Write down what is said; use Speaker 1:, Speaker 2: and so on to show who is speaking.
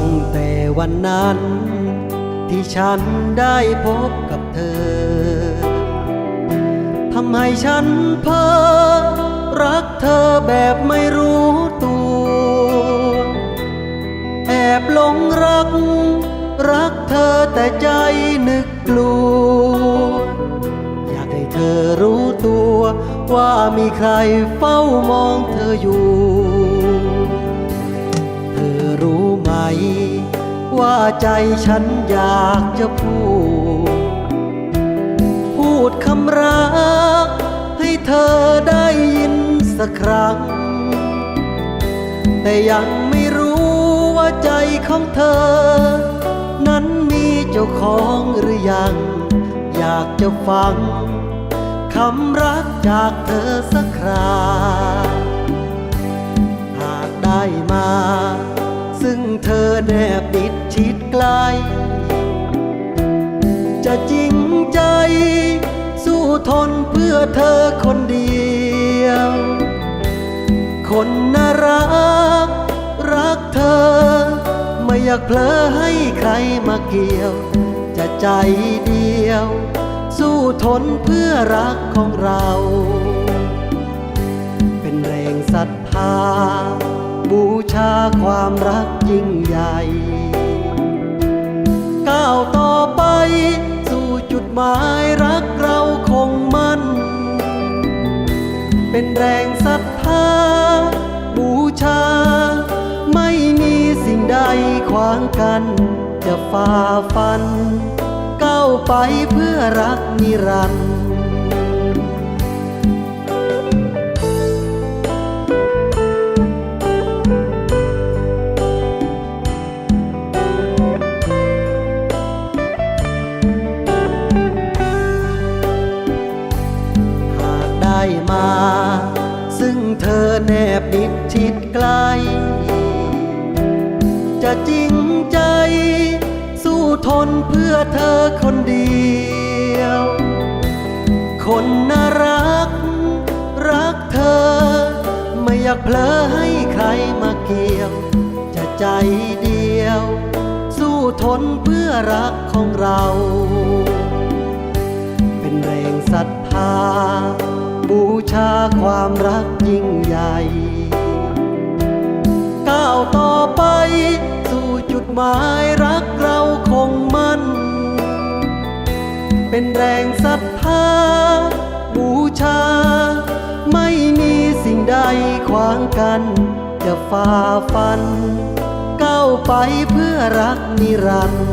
Speaker 1: ตั้งแต่วันนั้น ที่ฉันได้พบกับเธอทำให้ฉันเพ้อรักเธอแบบไม่รู้ตัว แอบหลงรัก รักเธอแต่ใจนึกกลัว อยากให้เธอรู้ตัว ว่ามีใครเฝ้ามองเธออยู่ ว่าใจฉันอยากจะพูด พูดคำรัก ให้เธอได้ยินสักครั้ง แต่ยังไม่รู้ว่าใจของเธอ นั้นมีเจ้าของหรือยัง อยากจะฟังคำรักจากเธอสักคราหากได้มา เธอแนบดิดชิดใกล จะจริงใจ สู้ทนเพื่อเธอคนเดียว คนน่ารัก รักเธอ ไม่อยากเผลอให้ใครมาเกี่ยว จะใจเดียว สู้ทนเพื่อรักของเรา เป็นแรงศรัทธา ชาความรักยิ่งใหญ่ ก้าวต่อไป สู่จุดหมายรักเราคงมั่น เป็นแรงศรัทธา บูชา ไม่มีสิ่งใดขวางกัน จะฝ่าฟัน ก้าวไปเพื่อรักนิรันดร์ ได้มา ซึ่งเธอแนบดิดชิดใกล้ จะจริงใจ สู้ทนเพื่อเธอคนเดียว คนน่ารัก รักเธอ ไม่อยากเผลอให้ใครมาเกี่ยว จะใจเดียว สู้ทนเพื่อรักของเรา เป็นแรงศรัทธา บูชาความรักยิ่งใหญ่ ก้าวต่อไป สู่จุดหมายรักเราคงมั่น เป็นแรงศรัทธาบูชา ไม่มีสิ่งใดขวางกัน จะฝ่าฟัน ก้าวไปเพื่อรักนิรันดร์